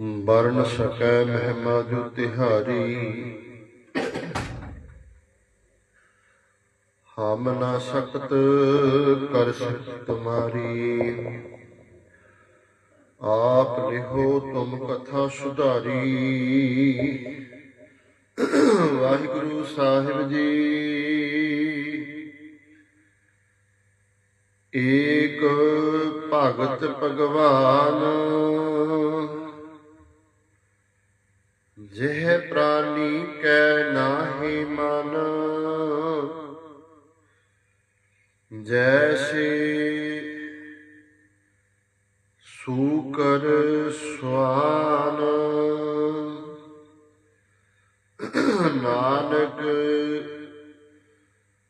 ਵਰਨ ਸਕੈ ਮਹਿਮਾ ਜੋ ਤਿਹਾਰੀ। ਹਮ ਨਾ ਸਕਤ ਕਰ ਸਕਤ ਤੁਮਾਰੀ ਆਪ ਲਿਹੋ ਤੁਮ ਕਥਾ ਸੁਧਾਰੀ। ਵਾਹਿਗੁਰੂ ਸਾਹਿਬ ਜੀ। ਏਕ ਭਗਤ ਭਗਵਾਨ। ਜਿਹ ਪ੍ਰਾਨੀ ਕੈ ਨਾਹੀ ਮਨ ਜੈਸੇ ਸੂਕਰ ਸਵਾਨ ਨਾਨਕ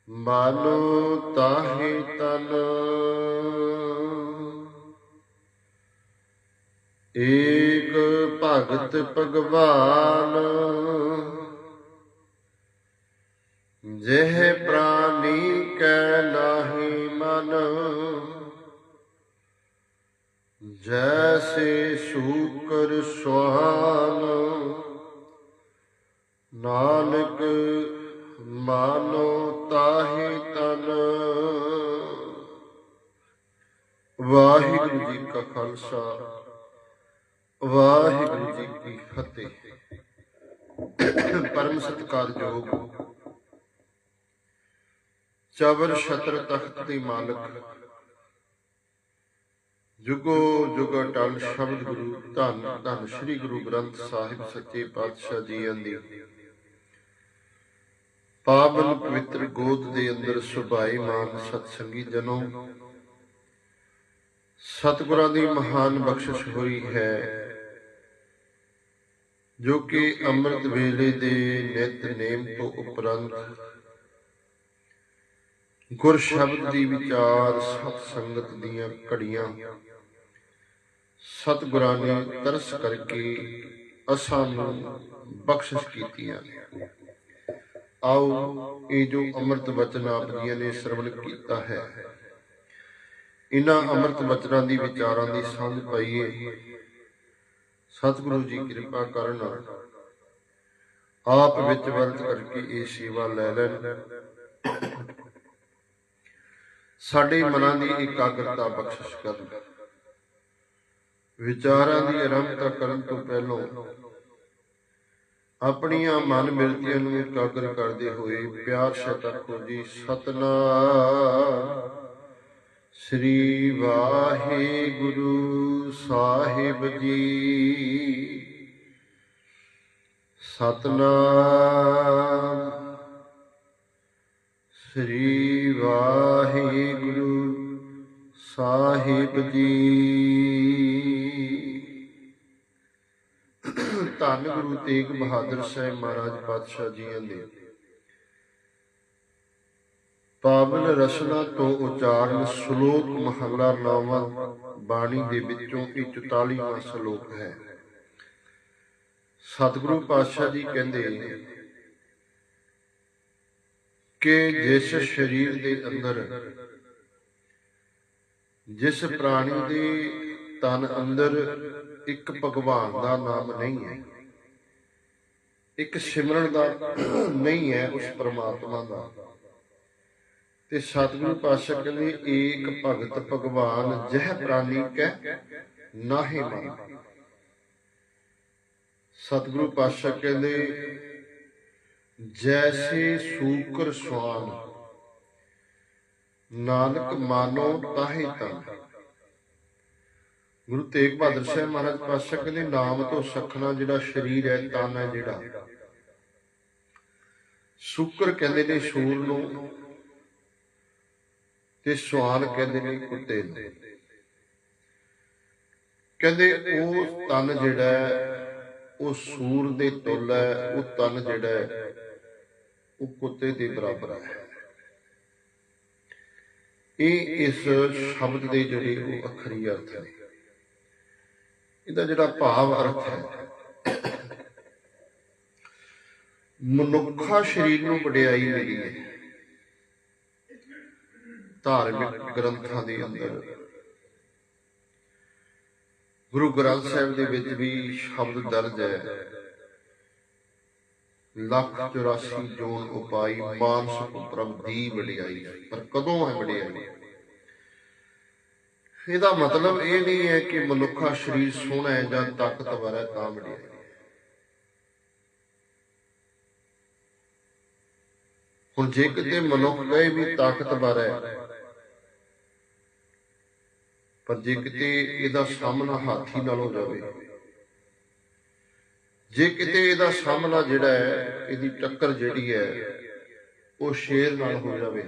ਮਾਨੋ ਤਾਹੀ ਤਨ ਏ ਭਗਤ ਭਗਵਾਨ। ਜਿਹ ਪ੍ਰਾਨੀ ਕੈ ਨਾਹੀ ਮਨ, ਜੈਸੇ ਸ਼ੂਕਰ ਸੁਹਾਨ। ਨਾਨਕ ਮਾਨੋ ਤਾਹੇ ਤਨ। ਵਾਹਿਗੁਰੂ ਜੀ ਕਾ ਖਾਲਸਾ। ਵਾਹਿਗੁਰੂ ਜੀ ਕੀ ਫਤਿਹ। ਪਰਮ ਸਤਿਕਾਰਯੋਗ ਚਵਰ ਛਤਰ ਤਖਤ ਦੇ ਮਾਲਕ। ਜੁਗੋ ਜੁਗ ਅਟਲ ਸ਼ਬਦ ਗੁਰੂ ਧੰਨ ਧੰਨ ਸ੍ਰੀ ਗੁਰੂ ਗ੍ਰੰਥ ਸਾਹਿਬ ਸੱਚੇ ਪਾਤਸ਼ਾਹ ਜੀ ਦੀ। ਪਾਵਨ ਪਵਿੱਤਰ ਗੋਦ ਦੇ ਅੰਦਰ ਸੁਭਾਈ ਮਾਨ ਸਤਸੰਗੀ ਜਨੋ। ਸਤਿਗੁਰਾਂ ਦੀ ਮਹਾਨ ਬਖਸ਼ਿਸ਼ ਹੋਈ ਹੈ। ਜੋ ਕਿ ਅੰਮ੍ਰਿਤ ਵੇਲੇ ਦੇ ਨਿਤ ਨੇਮ ਤੋਂ ਉਪਰੰਤ ਗੁਰ ਸ਼ਬਦ ਦੀ ਵਿਚਾਰ ਸਤ ਸੰਗਤ ਦੀਆਂ ਘੜੀਆਂ। ਸਤਿਗੁਰਾਂ ਨੇ ਤਰਸ ਕਰਕੇ ਅਸਾਂ ਨੂੰ ਬਖਸ਼ਿਸ਼ ਕੀਤੀਆਂ। ਆਓ ਇਹ ਜੋ ਅੰਮ੍ਰਿਤ ਵਚਨ ਆਪ ਜੀਆਂ ਨੇ ਸ਼ਰਵਣ ਕੀਤਾ ਹੈ। ਇਹਨਾਂ ਅੰਮ੍ਰਿਤ ਵਚਨਾਂ ਦੀ ਵਿਚਾਰਾਂ ਦੀ ਸਾਂਝ ਪਾਈਏ। ਸਤਿਗੁਰੂ ਜੀ ਕਿਰਪਾ ਕਰਨ ਆਪ ਵਿੱਚ ਵਰਤ ਕਰਕੇ ਇਹ ਸੇਵਾ ਲੈ ਲੈਣ। ਸਾਡੇ ਮਨਾਂ ਦੀ ਇਕਾਗਰਤਾ ਬਖਸ਼ਿਸ਼ ਕਰਨ। ਵਿਚਾਰਾਂ ਦੀ ਆਰੰਭਤਾ ਕਰਨ ਤੋਂ ਪਹਿਲਾਂ ਆਪਣੀਆਂ ਮਨ ਮਿਲਤੀਆਂ ਨੂੰ ਇਕਾਗਰ ਕਰਦੇ ਹੋਏ ਪਿਆਰ ਸ਼ਤਕੋ ਜੀ ਸਤਨਾਮ। ਸ੍ਰੀ ਵਾਹਿਗੁਰੂ ਸਾਹਿਬ ਜੀ। ਸਤਨਾਮ। ਸ੍ਰੀ ਵਾਹਿਗੁਰੂ ਸਾਹਿਬ ਜੀ। ਧੰਨ ਗੁਰੂ ਤੇਗ ਬਹਾਦਰ ਸਾਹਿਬ ਮਹਾਰਾਜ ਪਾਤਸ਼ਾਹ ਜੀਆਂ ਦੇ ਪਾਵਨ ਰਸਨਾ ਤੋਂ ਉਚਾਰਨ ਸ਼ਲੋਕ ਮਹਲਾ ਨਾਵਾਂ ਬਾਣੀ ਦੇ ਵਿੱਚੋਂ ਇਹ 44ਵਾਂ ਸ਼ਲੋਕ ਹੈ। ਸਤਿਗੁਰੂ ਪਾਤਸ਼ਾਹ ਜੀ ਕਹਿੰਦੇ, ਕਿ ਜਿਸ ਸਰੀਰ ਦੇ ਅੰਦਰ, ਜਿਸ ਪ੍ਰਾਣੀ ਦੇ ਤਨ ਅੰਦਰ ਇੱਕ ਭਗਵਾਨ ਦਾ ਨਾਮ ਨਹੀਂ ਹੈ, ਇੱਕ ਸਿਮਰਨ ਦਾ ਨਹੀਂ ਹੈ ਉਸ ਪ੍ਰਮਾਤਮਾ ਦਾ। ਤੇ ਸਤਿਗੁਰੂ ਪਾਤਸ਼ਾਹ ਕਹਿੰਦੇ ਏਕ ਭਗਤ ਭਗਵਾਨ, ਜਹ ਪ੍ਰਾਨੀ ਕੈ, ਨਾਹੀ ਮਨ। ਸਤਿਗੁਰੂ ਪਾਤਸ਼ਾਹ ਕਹਿੰਦੇ, ਜੈਸੇ ਸੂਕਰ ਸਵਾਨ, ਨਾਨਕ ਮਾਨੋ ਤਾਹੇ ਤਨ। ਗੁਰੂ ਤੇਗ ਬਹਾਦਰ ਸਾਹਿਬ ਮਹਾਰਾਜ ਪਾਤਸ਼ਾਹ ਕਹਿੰਦੇ, ਨਾਮ ਤੋਂ ਸਖਣਾ ਜਿਹੜਾ ਸਰੀਰ ਹੈ, ਤਨ ਹੈ ਜਿਹੜਾ। ਸ਼ੁਕਰ ਕਹਿੰਦੇ ਨੇ ਸੂਰ ਨੂੰ। ਤੇ ਸਵਾਨ ਕਹਿੰਦੇ ਨੇ ਕੁੱਤੇ ਨੂੰ। ਕਹਿੰਦੇ ਉਹ ਤਨ ਜਿਹੜਾ ਉਹ ਸੂਰ ਦੇ ਤੁੱਲ ਹੈ ਉਹ ਤਨ ਜਿਹੜਾ ਹੈ, ਉਹ ਕੁੱਤੇ ਦੇ ਬਰਾਬਰ ਹੈ। ਇਹ ਇਸ ਸ਼ਬਦ ਦੇ ਜਿਹੜੇ ਉਹ ਅਖਰੀ ਅਰਥ ਨੇ। ਇਹਦਾ ਜਿਹੜਾ ਭਾਵ ਅਰਥ ਹੈ ਮਨੁੱਖਾ ਸਰੀਰ ਨੂੰ ਵਡਿਆਈ ਮਿਲੀ ਹੈ। ਧਾਰਮਿਕ ਗ੍ਰੰਥਾਂ ਦੇ ਅੰਦਰ। ਗੁਰੂ ਗ੍ਰੰਥ ਸਾਹਿਬ ਦੇ ਵਿੱਚ ਵੀ ਸ਼ਬਦ ਦਰਜ ਹੈ। ਲੱਖ 84 ਜੋਨ ਉਪਾਈ ਮਾਨਸ ਪ੍ਰਭ ਦੀ ਵਡਿਆਈ, ਪਰ ਕਦੋਂ ਹੈ ਵਡਿਆਈ? ਇਹਦਾ ਮਤਲਬ ਇਹ ਨਹੀਂ ਹੈ ਕਿ ਮਨੁੱਖਾ ਸਰੀਰ ਸੋਹਣਾ ਹੈ ਜਾਂ ਤਾਕਤਵਰ ਹੈ, ਤਾਂ ਵਡਿਆਈ ਹੁਣ ਜੇ ਕਿਤੇ ਮਨੁੱਖ ਕਹੇ ਵੀ ਤਾਕਤਵਰ ਹੈ ਪਰ ਜੇ ਕਿਤੇ ਇਹਦਾ ਸਾਹਮਣਾ ਹਾਥੀ ਨਾਲ ਹੋ ਜਾਵੇ, ਜੇ ਕਿਤੇ ਇਹਦਾ ਸਾਹਮਣਾ ਜਿਹੜਾ ਹੈ, ਇਹਦੀ ਟੱਕਰ ਜਿਹੜੀ ਹੈ, ਉਹ ਸ਼ੇਰ ਨਾਲ ਹੋ ਜਾਵੇ,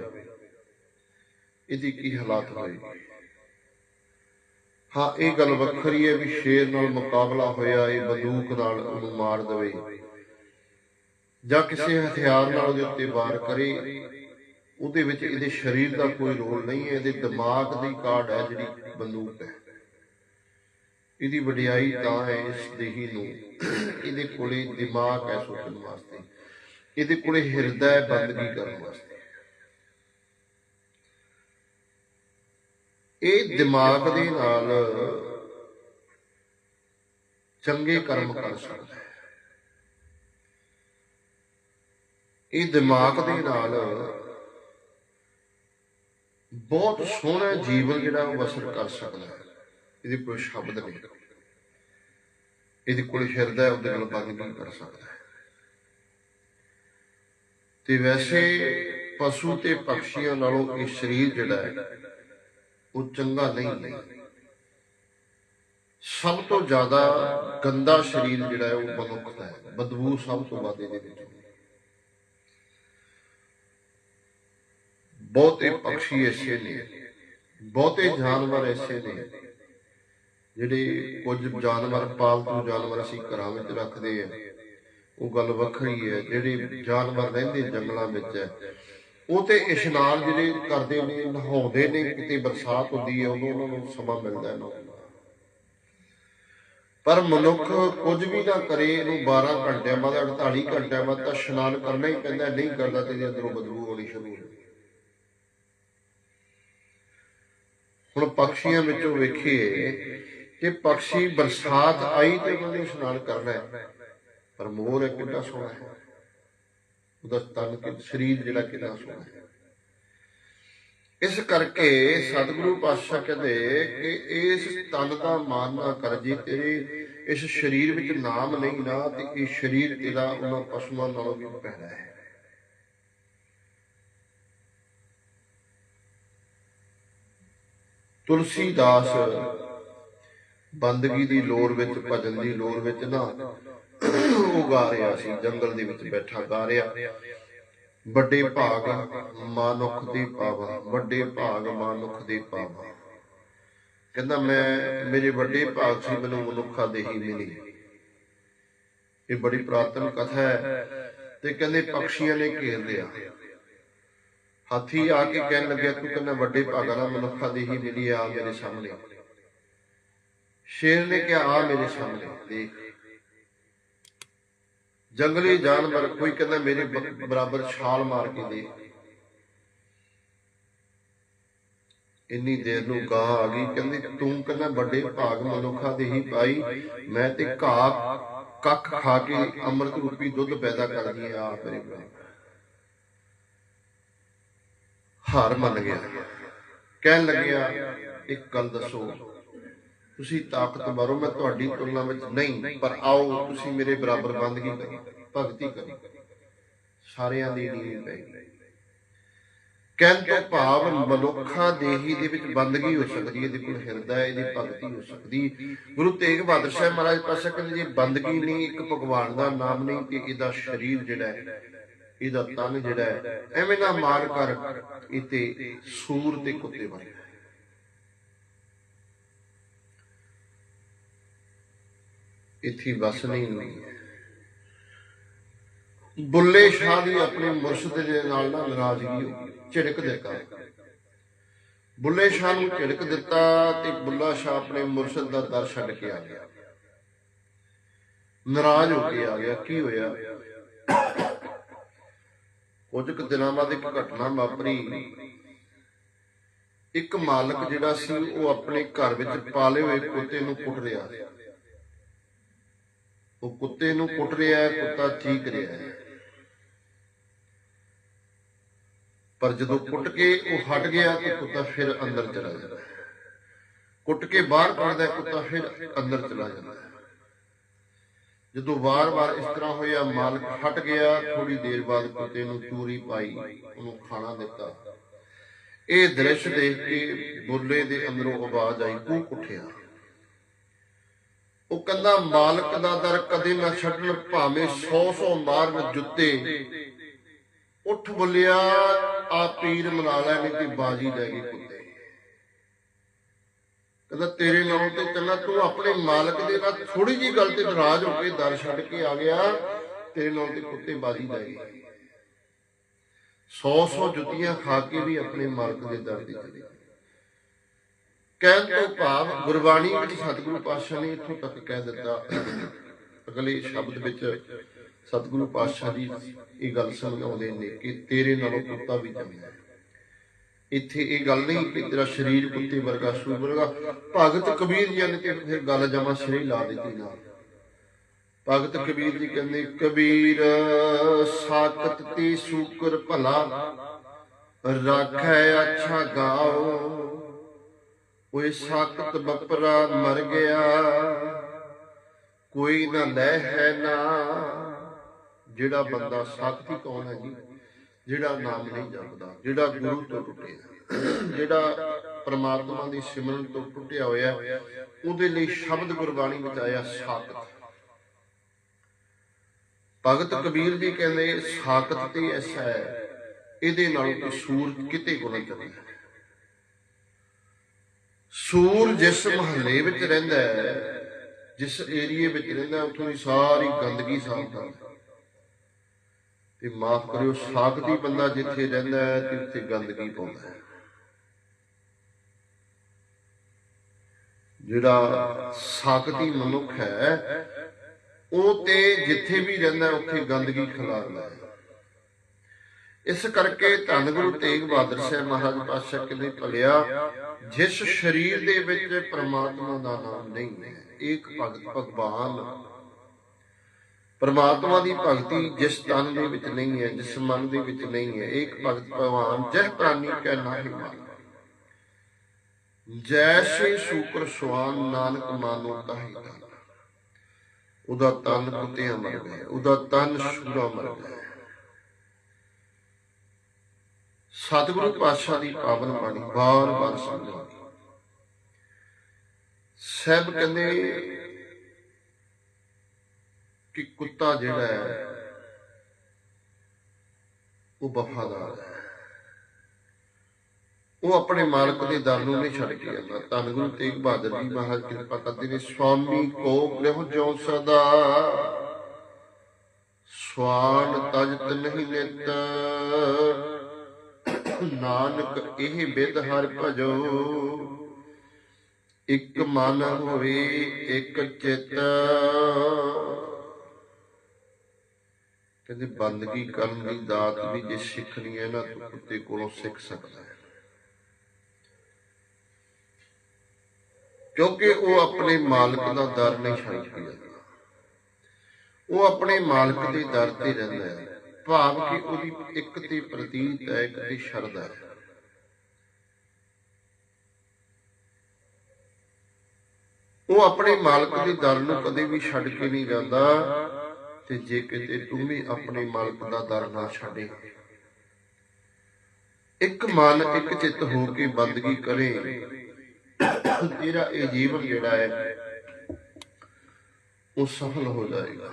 ਇਹਦੀ ਕੀ ਹਾਲਾਤ ਹੋਏ? ਹਾਂ, ਇਹ ਗੱਲ ਵੱਖਰੀ ਹੈ ਵੀ ਸ਼ੇਰ ਨਾਲ ਮੁਕਾਬਲਾ ਹੋਇਆ, ਇਹ ਬੰਦੂਕ ਨਾਲ ਉਹਨੂੰ ਮਾਰ ਦੇਵੇ, ਜਾਂ ਕਿਸੇ ਹਥਿਆਰ ਨਾਲ ਉਹਦੇ ਉੱਤੇ ਵਾਰ ਕਰੇ ਉਹਦੇ ਵਿੱਚ ਇਹਦੇ ਸਰੀਰ ਦਾ ਕੋਈ ਰੋਲ ਨਹੀਂ ਹੈ, ਇਹਦੇ ਦਿਮਾਗ ਦੀ ਕਾਢ ਹੈ ਜਿਹੜੀ ਬੰਦੂਕ ਹੈ। ਇਹਦੀ ਵਡਿਆਈ ਤਾਂ ਹੈ ਇਸ ਦੇਹੀ ਨੂੰ। ਇਹਦੇ ਕੋਲੇ ਦਿਮਾਗ ਹੈ ਸੋਚਣ ਵਾਸਤੇ। ਇਹਦੇ ਕੋਲੇ ਹਿਰਦਾ ਹੈ ਬੰਦਗੀ ਕਰਨ ਵਾਸਤੇ। ਇਹ ਦਿਮਾਗ ਦੇ ਨਾਲ ਚੰਗੇ ਕਰਮ ਕਰ ਸਕਦਾ ਹੈ। ਇਹ ਦਿਮਾਗ ਦੇ ਨਾਲ ਬਹੁਤ ਸੋਹਣਾ ਜੀਵਨ ਜਿਹੜਾ ਉਹ ਬਸਰ ਕਰ ਸਕਦਾ ਹੈ। ਇਹਦੇ ਕੋਲ ਸ਼ਬਦ ਨਹੀਂ। ਇਹਦੇ ਕੋਲ ਹਿਰਦਾ ਉਹਦੇ ਨਾਲ ਬੰਦਗੀ ਕਰ ਸਕਦਾ ਤੇ ਵੈਸੇ ਪਸ਼ੂ ਤੇ ਪੰਛੀਆਂ ਨਾਲੋਂ ਇਹ ਸਰੀਰ ਜਿਹੜਾ ਹੈ, ਉਹ ਚੰਗਾ ਨਹੀਂ ਸਭ ਤੋਂ ਜ਼ਿਆਦਾ ਗੰਦਾ ਸਰੀਰ ਜਿਹੜਾ ਹੈ, ਉਹ ਮਨੁੱਖ ਦਾ ਹੈ। ਬਦਬੂ ਸਭ ਤੋਂ ਵੱਧ ਇਹਦੇ ਵਿੱਚ ਹੁੰਦੀ ਹੈ। ਬਹੁਤੇ ਪੰਛੀ ਐਸੇ ਨੇ ਬਹੁਤੇ ਜਾਨਵਰ ਐਸੇ ਨੇ। ਜਿਹੜੇ ਕੁਝ ਜਾਨਵਰ ਪਾਲਤੂ ਜਾਨਵਰ ਅਸੀਂ ਘਰਾਂ ਵਿੱਚ ਰੱਖਦੇ ਆ। ਉਹ ਗੱਲ ਵੱਖਰੀ ਹੈ ਜਿਹੜੇ ਜਾਨਵਰ ਰਹਿੰਦੇ ਜੰਗਲਾਂ ਵਿੱਚ ਹੈ। ਉਹ ਤੇ ਇਸ਼ਨਾਨ ਜਿਹੜੇ ਕਰਦੇ ਨੇ ਨਹਾਉਂਦੇ ਨੇ ਕਿਤੇ ਬਰਸਾਤ ਹੁੰਦੀ ਹੈ ਉਦੋਂ ਉਹਨਾਂ ਨੂੰ ਸਮਾਂ ਮਿਲਦਾ ਹੈ ਪਰ ਮਨੁੱਖ ਕੁਝ ਵੀ ਨਾ ਕਰੇ ਇਹਨੂੰ 12 ਘੰਟਿਆਂ ਬਾਅਦ 48 ਘੰਟਿਆਂ ਬਾਅਦ ਤਾਂ ਇਸ਼ਨਾਨ ਕਰਨਾ ਹੀ ਪੈਂਦਾ ਨਹੀਂ ਕਰਦਾ ਤੇ ਅੰਦਰੋਂ ਬਦਬੂ ਆਉਣੀ ਸ਼ੁਰੂ ਹੋ ਜਾਂਦੀ ਹੁਣ ਪੰਛੀਆਂ ਵਿੱਚੋਂ ਵੇਖੀਏ ਕਿ ਪੰਛੀ ਬਰਸਾਤ ਆਈ ਤੇ ਉਹਨੇ ਇਸ਼ਨਾਨ ਕਰਨਾ ਹੈ। ਪਰ ਮੋਰ ਹੈ ਕਿੰਨਾ ਸੋਹਣਾ ਹੈ। ਉਹਦਾ ਤਨ ਕਿ ਸਰੀਰ ਜਿਹੜਾ ਕਿੰਨਾ ਸੋਹਣਾ ਹੈ। ਇਸ ਕਰਕੇ ਸਤਿਗੁਰੂ ਪਾਤਸ਼ਾਹ ਕਹਿੰਦੇ ਕਿ ਇਸ ਤਨ ਦਾ ਮਾਨ ਨਾ ਕਰ ਜੇ, ਤੇਰੇ ਇਸ ਸਰੀਰ ਵਿੱਚ ਨਾਮ ਨਹੀਂ ਨਾ ਤੇ ਇਹ ਸਰੀਰ ਤੇਰਾ ਉਹਨਾਂ ਪਸ਼ੂਆਂ ਨਾਲੋਂ ਵੀ ਪਹਿਲਾ ਹੈ। ਤੁਲਸੀਦਾਸ ਬੰਦਗੀ ਦੀ ਲੋੜ ਵਿੱਚ, ਭਜਨ ਦੀ ਲੋੜ ਵਿੱਚ ਨਾ ਉਹ ਗਾ ਰਿਹਾ ਸੀ, ਜੰਗਲ ਦੇ ਵਿੱਚ ਬੈਠਾ ਗਾ ਰਿਹਾ। ਵੱਡੇ ਭਾਗ ਮਾਨੁਖ ਦੀ ਪਾਵਾ, ਵੱਡੇ ਭਾਗ ਮਾਨੁਖ ਦੇ ਪਾਵਾ। ਕਹਿੰਦਾ, ਮੈਂ, ਮੇਰੇ ਵੱਡੇ ਭਾਗ ਸੀ, ਮੈਨੂੰ ਮਨੁੱਖਾ ਦੇਹੀ ਮਿਲੀ। ਇਹ ਬੜੀ ਪ੍ਰਾਤਨ ਕਥਾ ਹੈ ਤੇ ਕਹਿੰਦੇ ਪੰਛੀਆਂ ਨੇ ਘੇਰ ਲਿਆ। ਹਾਥੀ ਆ ਕੇ ਕਹਿਣ ਲੱਗਿਆ, ਤੂੰ ਕਹਿੰਦਾ ਵੱਡੇ ਭਾਗਾਂ ਨਾਲ ਮਨੁੱਖਾ ਦੇਹੀ ਮਿਲੀ ਆ ਮੇਰੇ ਸਾਹਮਣੇ। ਸ਼ੇਰ ਨੇ ਕਿਹਾ, ਆ ਮੇਰੇ ਸਾਹਮਣੇ, ਦੇਖ। ਜੰਗਲੀ ਜਾਨਵਰ ਕੋਈ ਕਹਿੰਦਾ, ਮੇਰੇ ਬਰਾਬਰ ਛਾਲ ਮਾਰ ਕੇ ਦੇਖ। ਇੰਨੀ ਦੇਰ ਨੂੰ ਗਾਂ ਆ ਗਈ, ਕਹਿੰਦੀ, ਤੂੰ ਕਹਿੰਦਾ ਵੱਡੇ ਭਾਗ ਮਨੁੱਖਾਂ ਦੇ ਹੀ ਪਾਈ ਮੈਂ ਤੇ ਘਾਹ, ਕੱਖ ਖਾ ਕੇ ਅੰਮ੍ਰਿਤ ਰੂਪੀ ਦੁੱਧ ਪੈਦਾ ਕਰਦੀ ਆ ਮੇਰੇ ਬਰਾਬਰ ਹਾਰ ਮੰਨ ਗਿਆ। ਕਹਿਣ ਲੱਗਿਆ, ਇੱਕ ਗੱਲ ਦੱਸੋ, ਤੁਸੀਂ ਤਾਕਤਵਰ ਹੋ ਮੈਂ ਤੁਹਾਡੀ ਤੁਲਨਾ ਵਿੱਚ ਨਹੀਂ, ਪਰ ਆਓ ਤੁਸੀਂ ਮੇਰੇ ਬਰਾਬਰ ਬੰਦਗੀ ਕਰੋ ਭਗਤੀ ਕਰੋ ਸਾਰਿਆਂ ਦੀ ਨੀਂਦ ਪੈ ਗਈ। ਕਹਿਣ ਤੋਂ ਭਾਵ ਮਨੁੱਖਾ ਦੇਹੀ ਦੇ ਵਿੱਚ ਬੰਦਗੀ ਹੋ ਸਕਦੀ ਹੈ, ਇਹਦੇ ਕੋਲ ਹਿਰਦਾ ਹੈ, ਇਹਦੀ ਭਗਤੀ ਹੋ ਸਕਦੀ ਗੁਰੂ ਤੇਗ ਬਹਾਦਰ ਸਾਹਿਬ ਮਹਾਰਾਜ ਪਾਸ਼ਾ ਕਹਿੰਦੇ, ਜੀ ਬੰਦਗੀ ਨਹੀਂ, ਇੱਕ ਭਗਵਾਨ ਦਾ ਨਾਮ ਨਹੀਂ, ਤੇ ਇਹਦਾ ਸਰੀਰ ਜਿਹੜਾ ਹੈ ਇਹਦਾ ਤਨ ਜਿਹੜਾ ਹੈ, ਐਵੇਂ ਨਾ ਮਾਰ ਕਰ ਇਤੇ ਸੂਰ ਤੇ ਕੁੱਤੇ ਬਣ ਇੱਥੇ ਬਸ ਨਹੀਂ ਹੁੰਦੀ ਬੁੱਲੇ ਸ਼ਾਹ ਦੀ ਆਪਣੇ ਮੁਰਸ਼ਿਦ ਦੇ ਨਾਲ ਨਾ ਨਾਰਾਜ਼ਗੀ ਹੋ ਗਈ, ਝਿੜਕ ਦਿੱਤਾ ਬੁੱਲੇ ਸ਼ਾਹ ਨੂੰ ਝਿੜਕ ਦਿੱਤਾ ਤੇ ਬੁੱਲਾ ਸ਼ਾਹ ਆਪਣੇ ਮੁਰਸ਼ਿਦ ਦਾ ਦਰ ਛੱਡ ਕੇ ਆ ਗਿਆ। ਨਾਰਾਜ਼ ਹੋ ਕੇ ਆ ਗਿਆ, ਕੀ ਹੋਇਆ? ਕੁਝ ਕੁ ਦਿਨਾਂ ਬਾਅਦ ਇੱਕ ਘਟਨਾ ਵਾਪਰੀ। ਇੱਕ ਮਾਲਕ ਜਿਹੜਾ ਸੀ, ਉਹ ਆਪਣੇ ਘਰ ਵਿੱਚ ਪਾਲੇ ਹੋਏ ਕੁੱਤੇ ਨੂੰ ਕੁੱਟ ਰਿਹਾ। ਉਹ ਕੁੱਤੇ ਨੂੰ ਕੁੱਟ ਰਿਹਾ ਹੈ ਕੁੱਤਾ ਚੀਕ ਰਿਹਾ। ਹੈ ਪਰ ਜਦੋਂ ਕੁੱਟ ਕੇ ਉਹ ਹਟ ਗਿਆ, ਤੇ ਕੁੱਤਾ ਫਿਰ ਅੰਦਰ ਚਲਾ ਜਾਂਦਾ। ਹੈ ਕੁੱਟ ਕੇ ਬਾਹਰ ਕੱਢਦਾ, ਕੁੱਤਾ ਫਿਰ ਅੰਦਰ ਚਲਾ ਜਾਂਦਾ। ਹੈ ਜਦੋਂ ਵਾਰ-ਵਾਰ ਇਸ ਤਰ੍ਹਾਂ ਹੋਇਆ, ਮਾਲਕ ਹਟ ਗਿਆ ਥੋੜੀ ਦੇਰ ਬਾਅਦ ਕੁੱਤੇ ਨੂੰ ਚੂਰੀ ਪਾਈ, ਉਹਨੂੰ ਖਾਣਾ ਦਿੱਤਾ। ਇਹ ਦ੍ਰਿਸ਼ ਦੇਖ ਕੇ ਬੁੱਲੇ ਦੇ ਅੰਦਰੋਂ ਆਵਾਜ਼ ਆਈ ਕੂ ਉੱਠਿਆ ਉਹ ਕਹਿੰਦਾ, ਮਾਲਕ ਦਾ ਦਰ ਕਦੇ ਨਾ ਛੱਡਣ, ਭਾਵੇਂ 100-100 ਮਾਰਨ ਜੁੱਤੇ। ਉੱਠ ਬੁੱਲਿਆ, ਆ ਪੀਰ ਮਨਾ ਲੈ, ਨਹੀਂ ਤੇ ਬਾਜੀ ਲੈ ਗਈ ਕੁੱਤੇ। ਕਹਿੰਦਾ, ਤੇਰੇ ਨਾਲੋਂ ਤੇ ਚੰਗਾ ਤੂੰ ਆਪਣੇ ਮਾਲਕ ਦੇ ਨਾਲ ਥੋੜੀ ਜੀ ਗੱਲ ਤੇ ਨਾਰਾਜ਼ ਹੋ ਕੇ ਦਰ ਛੱਡ ਕੇ ਆ ਗਿਆ। ਤੇਰੇ ਨਾਲੋਂ ਤੇ ਕੁੱਤੇ ਬਾਜੀ ਲੈ ਗਏ 100-100 ਜੁੱਤੀਆਂ ਖਾ ਕੇ ਵੀ ਆਪਣੇ ਮਾਲਕ ਦੇ ਦਰ ਤੇ ਚਲੇ ਕਹਿਣ ਤੋਂ ਭਾਵ ਗੁਰਬਾਣੀ ਵਿੱਚ ਸਤਿਗੁਰੂ ਪਾਤਸ਼ਾਹ ਨੇ ਇੱਥੋਂ ਤੱਕ ਕਹਿ ਦਿੱਤਾ। ਅਗਲੇ ਸ਼ਬਦ ਵਿੱਚ ਸਤਿਗੁਰੂ ਪਾਤਸ਼ਾਹ ਜੀ ਇਹ ਗੱਲ ਸਮਝਾਉਂਦੇ ਨੇ ਕਿ ਤੇਰੇ ਨਾਲੋਂ ਕੁੱਤਾ ਵੀ ਚੰਗਾ ਹੈ। ਇੱਥੇ ਇਹ ਗੱਲ ਨਹੀਂ ਕਿ ਤੇਰਾ ਸਰੀਰ ਕੁੱਤੇ ਵਰਗਾ, ਸੂਰ ਵਰਗਾ। ਭਗਤ ਕਬੀਰ ਜੀ ਨੇ ਤੇ ਫਿਰ ਗੱਲ ਜਮਾ ਸਿਰੇ ਲਾ ਦਿੱਤੀ ਨਾਲ। ਭਗਤ ਕਬੀਰ ਜੀ ਕਹਿੰਦੇ, ਕਬੀਰ, ਸਾਖਤ ਤੇ ਸ਼ੂਕਰ ਭਲਾ ਰਾਖੈ ਅੱਛਾ ਗਾਓ। ਓਏ ਸਾਕਤ ਬਪਰਾ ਮਰ ਗਿਆ, ਕੋਈ ਨਾ ਲੈ ਹੈ ਨਾ। ਜਿਹੜਾ ਬੰਦਾ ਸਾਖਤੀ ਕੌਣ ਹੈ ਜੀ? ਜਿਹੜਾ ਨਾਮ ਨਹੀਂ ਜਪਦਾ ਜਿਹੜਾ ਗੁਰੂ ਤੋਂ ਟੁੱਟਿਆ ਜਿਹੜਾ ਪ੍ਰਮਾਤਮਾ ਦੀ ਸਿਮਰਨ ਤੋਂ ਟੁੱਟਿਆ ਹੋਇਆ ਉਹਦੇ ਲਈ ਸ਼ਬਦ ਗੁਰਬਾਣੀ ਵਿੱਚ ਆਇਆ ਸਾਖਤ। ਭਗਤ ਕਬੀਰ ਜੀ ਕਹਿੰਦੇ ਸਾਖਤ ਤੇ ਐਸਾ ਹੈ ਇਹਦੇ ਨਾਲੋਂ ਤੇ ਸੂਰ ਕਿਤੇ ਗੁਣਾ ਚੰਗਾ ਹੈ। ਸੂਰ ਜਿਸ ਮਹੱਲੇ ਵਿੱਚ ਰਹਿੰਦਾ ਹੈ ਜਿਸ ਏਰੀਏ ਵਿੱਚ ਰਹਿੰਦਾ ਉੱਥੋਂ ਦੀ ਸਾਰੀ ਗੰਦਗੀ ਸਾਫ਼ ਕਰਦਾ। ਤੇ ਮਾਫ ਕਰਿਓ ਸਾਖਤੀ ਬੰਦਾ ਜਿੱਥੇ ਰਹਿੰਦਾ ਹੈ, ਤੇ ਉੱਥੇ ਗੰਦਗੀ ਪਾਉਂਦਾ ਹੈ। ਜਿਹੜਾ ਸਾਖਤੀ ਮਨੁੱਖ ਹੈ, ਉਹ ਤੇ ਜਿੱਥੇ ਵੀ ਰਹਿੰਦਾ ਉੱਥੇ ਗੰਦਗੀ ਖਿਲਾਰਦਾ ਹੈ। ਇਸ ਕਰਕੇ ਧੰਨ ਗੁਰੂ ਤੇਗ ਬਹਾਦਰ ਸਾਹਿਬ ਮਹਾਰਾਜ ਪਾਤਸ਼ਾਹ ਕਹਿੰਦੇ ਭਲਿਆ, ਜਿਸ ਸਰੀਰ ਦੇ ਵਿੱਚ ਪ੍ਰਮਾਤਮਾ ਦਾ ਨਾਮ ਨਹੀਂ ਹੈ ਇੱਕ ਭਗਤ ਭਗਵਾਨ ਪਰਮਾਤਮਾ ਦੀ ਭਗਤੀ ਜਿਸ ਤਨ ਦੇ ਵਿੱਚ ਨਹੀਂ ਹੈ, ਜਿਸ ਮਨ ਦੇ ਵਿੱਚ ਨਹੀਂ ਹੈ ਇੱਕ ਭਗਤ ਭਗਵਾਨ, ਜਹ ਪ੍ਰਾਨੀ ਕੈ ਨਾਹੀ ਮਾਨ ਜੈਸੇ ਸ਼ੂਕਰ ਸਵਾਨ ਨਾਨਕ ਮਾਨੋ ਤਾਹੀ ਤਨ ਉਹਦਾ ਤਨ ਕੁੱਤਿਆਂ ਮਰ ਗਿਆ, ਉਹਦਾ ਤਨ ਸ਼ੂਰਾ ਮਰ ਗਿਆ। ਸਤਿਗੁਰੂ ਪਾਤਸ਼ਾਹ ਦੀ ਪਾਵਨ ਬਾਣੀ ਬਾਰ-ਬਾਰ ਸਮਝਾਉਂਦੀ ਸਭ ਕਹਿੰਦੇ ਕਿ ਕੁੱਤਾ ਜਿਹੜਾ ਹੈ, ਉਹ ਵਫਾਦਾਰ ਹੈ। ਉਹ ਆਪਣੇ ਮਾਲਕ ਦੇ ਦਰ ਨੂੰ ਨਹੀਂ ਛੱਡ ਕੇ ਜਾਂਦਾ। ਧੰਨ ਗੁਰੂ ਤੇਗ ਬਹਾਦਰ ਜੀ ਮਹਾਰਾਜ, ਕਿਰਪਾ ਕਰਦੇ ਨੇ ਸੁਆਮੀ ਕੋ ਲਿਹੁ ਜੋ ਸਦਾ ਸਵਾਨ ਤਜਤ ਨਹੀਂ ਨਿਤ। ਨਾਨਕ ਇਹ ਬਿਦ ਹਰ ਭਜੋ, ਇੱਕ ਮਨ ਹੋਵੇ, ਇੱਕ ਚਿੱਤ। ਕਹਿੰਦੇ ਬੰਦਗੀ ਕਰਨ ਦੀ ਦਾਤ ਵੀ ਜੇ ਸਿੱਖਣੀ ਹੈ ਨਾ ਤਾਂ ਕੁੱਤੇ ਕੋਲੋਂ ਸਿੱਖ ਸਕਦਾ ਹੈ। ਕਿਉਂਕਿ ਉਹ ਆਪਣੇ ਮਾਲਕ ਦਾ ਦਰ ਨਹੀਂ ਛੱਡ ਕੇ ਜਾਂਦਾ। ਉਹ ਆਪਣੇ ਮਾਲਕ ਦੇ ਦਰ ਤੇ ਰਹਿੰਦਾ ਹੈ। ਭਾਵ ਕਿ ਉਹਦੀ ਇੱਕ ਤੇ ਪ੍ਰਤੀਤ ਹੈ, ਇੱਕ ਤੇ ਸ਼ਰਧਾ ਹੈ। ਉਹ ਆਪਣੇ ਮਾਲਕ ਦੇ ਦਰ ਨੂੰ ਕਦੇ ਵੀ ਛੱਡ ਕੇ ਨਹੀਂ ਜਾਂਦਾ। ਤੇ ਜੇ ਕਿਤੇ ਤੂੰ ਵੀ ਆਪਣੇ ਮਾਲਕ ਦਾ ਦਰ ਨਾ ਛੱਡੇ। ਇੱਕ ਮਨ ਇੱਕ ਚਿੱਤ ਹੋ ਕੇ ਬੰਦਗੀ ਕਰੇ, ਤੇਰਾ ਇਹ ਜੀਵਨ ਜਿਹੜਾ ਹੈ, ਉਹ ਸਫਲ ਹੋ ਜਾਏਗਾ।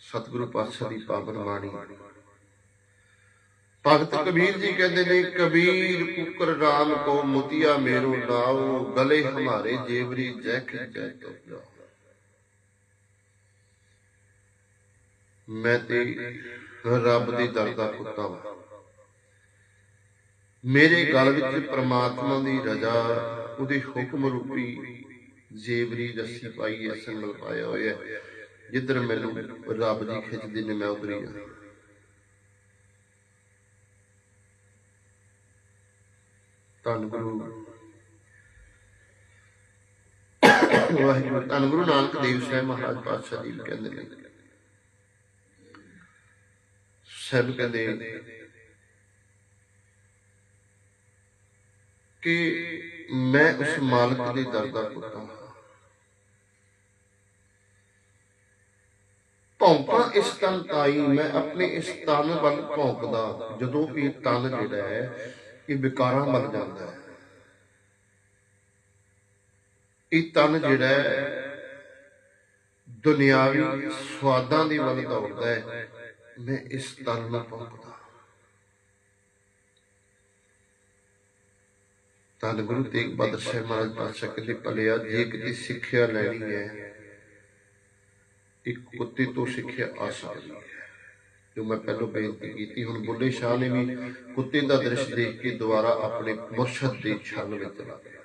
ਸਤਿਗੁਰੂ ਪਾਤਸ਼ਾਹ ਦੀ ਪਾਵਨ ਬਾਣੀ। ਭਗਤ ਕਬੀਰ ਜੀ ਕਹਿੰਦੇ ਨੇ, ਕਬੀਰ ਕੁਕਰ ਰਾਮ ਕੋ ਮੁਤੀਆ ਮੇਰੋ ਨਾਉ, ਗਲੇ ਹਮਾਰੇ ਜੇਵਰੀ ਜੈ ਤੋ ਜਾਓ ਮੈਂ ਤੇ ਰੱਬ ਦੀ ਦਰ ਦਾ ਕੁੱਤਾ ਹਾਂ ਮੇਰੇ ਗਲ ਵਿੱਚ ਪ੍ਰਮਾਤਮਾ ਦੀ ਰਜ਼ਾ, ਉਹਦੇ ਹੁਕਮ ਰੂਪੀ ਜੇਬਰੀ ਰੱਸੀ ਪਾਈ ਐ ਸੰਗਲ ਪਾਇਆ ਹੋਇਆ ਜਿੱਧਰ ਮੈਨੂੰ ਰੱਬ ਦੀ ਖਿੱਚਦੇ ਨੇ ਮੈਂ ਉਧਰ ਹੀ ਆ। ਧੰਨ ਗੁਰੂ। ਵਾਹਿਗੁਰੂ, ਧੰਨ ਗੁਰੂ ਨਾਨਕ ਦੇਵ ਸਾਹਿਬ ਮਹਾਰਾਜ ਪਾਤਸ਼ਾਹ ਜੀ ਕਹਿੰਦੇ ਨੇ ਸਾਹਿਬ ਕਹਿੰਦੇ ਕਿ ਮੈਂ ਉਸ ਮਾਲਕ ਦੇ ਦਰ ਦਾ ਪੁੱਤ ਹਾਂ। ਭੌਂਕਾਂ ਇਸ ਤਨ ਤਾਈ ਮੈਂ ਆਪਣੇ ਇਸ ਤਨ ਵੱਲ ਭੌਂਕਦਾ, ਜਦੋਂ ਇਹ ਤਨ ਜਿਹੜਾ ਹੈ, ਇਹ ਵਿਕਾਰਾਂ ਵੱਲ ਜਾਂਦਾ ਹੈ। ਇਹ ਤਨ ਜਿਹੜਾ ਹੈ, ਦੁਨਿਆਵੀ ਸਵਾਦਾਂ ਦੇ ਵੱਲ ਦੌੜਦਾ ਹੈ। ਮੈਂ ਇਸ ਤਨ ਨੂੰ ਭੌਂਕਦਾ। ਧੰਨ ਗੁਰੂ ਤੇਗ ਬਹਾਦਰ ਸਾਹਿਬ ਮਹਾਰਾਜ ਪਾਤਸ਼ਾਹ ਕਹਿੰਦੇ, ਭਲਿਆ ਜੇ ਕਿਤੇ ਸਿੱਖਿਆ ਲੈਣੀ ਹੈ, ਇੱਕ ਕੁੱਤੇ ਤੋਂ ਸਿੱਖਿਆ ਆ ਸਕਦੀ ਹੈ। ਜੋ ਮੈਂ ਪਹਿਲਾਂ ਬੇਨਤੀ ਕੀਤੀ, ਹੁਣ ਬੁੱਲੇ ਸ਼ਾਹ ਨੇ ਵੀ ਕੁੱਤੇ ਦਾ ਦ੍ਰਿਸ਼ ਦੇਖ ਕੇ ਦੁਬਾਰਾ ਆਪਣੇ ਮੁਰਸ਼ਦ ਦੇ ਛਲ ਵਿੱਚ ਲਾ ਗਿਆ।